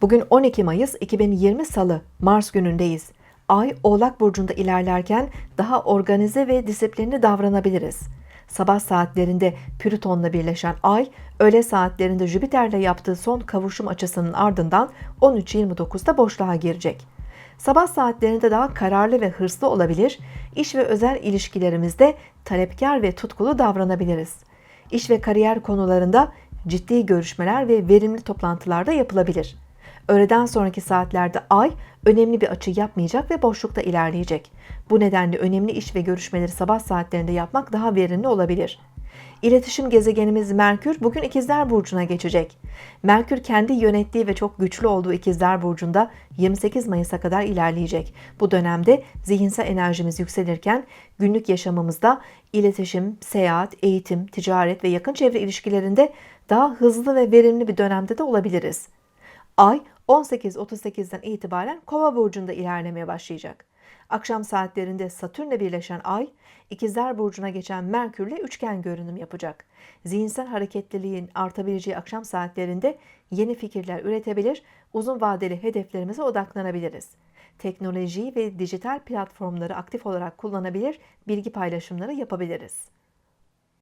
Bugün 12 Mayıs 2020 Salı, Mars günündeyiz. Ay Oğlak Burcu'nda ilerlerken daha organize ve disiplinli davranabiliriz. Sabah saatlerinde Plüton'la birleşen Ay, öğle saatlerinde Jüpiter'le yaptığı son kavuşum açısının ardından 13.29'da boşluğa girecek. Sabah saatlerinde daha kararlı ve hırslı olabilir, iş ve özel ilişkilerimizde talepkar ve tutkulu davranabiliriz. İş ve kariyer konularında ciddi görüşmeler ve verimli toplantılarda yapılabilir. Öğleden sonraki saatlerde ay önemli bir açı yapmayacak ve boşlukta ilerleyecek. Bu nedenle önemli iş ve görüşmeleri sabah saatlerinde yapmak daha verimli olabilir. İletişim gezegenimiz Merkür bugün İkizler Burcu'na geçecek. Merkür kendi yönettiği ve çok güçlü olduğu İkizler Burcu'nda 28 Mayıs'a kadar ilerleyecek. Bu dönemde zihinsel enerjimiz yükselirken günlük yaşamımızda iletişim, seyahat, eğitim, ticaret ve yakın çevre ilişkilerinde daha hızlı ve verimli bir dönemde de olabiliriz. Ay 18.38'den itibaren Kova burcunda ilerlemeye başlayacak. Akşam saatlerinde Satürn'le birleşen Ay, İkizler burcuna geçen Merkür'le üçgen görünüm yapacak. Zihinsel hareketliliğin artabileceği akşam saatlerinde yeni fikirler üretebilir, uzun vadeli hedeflerimize odaklanabiliriz. Teknolojiyi ve dijital platformları aktif olarak kullanabilir, bilgi paylaşımları yapabiliriz.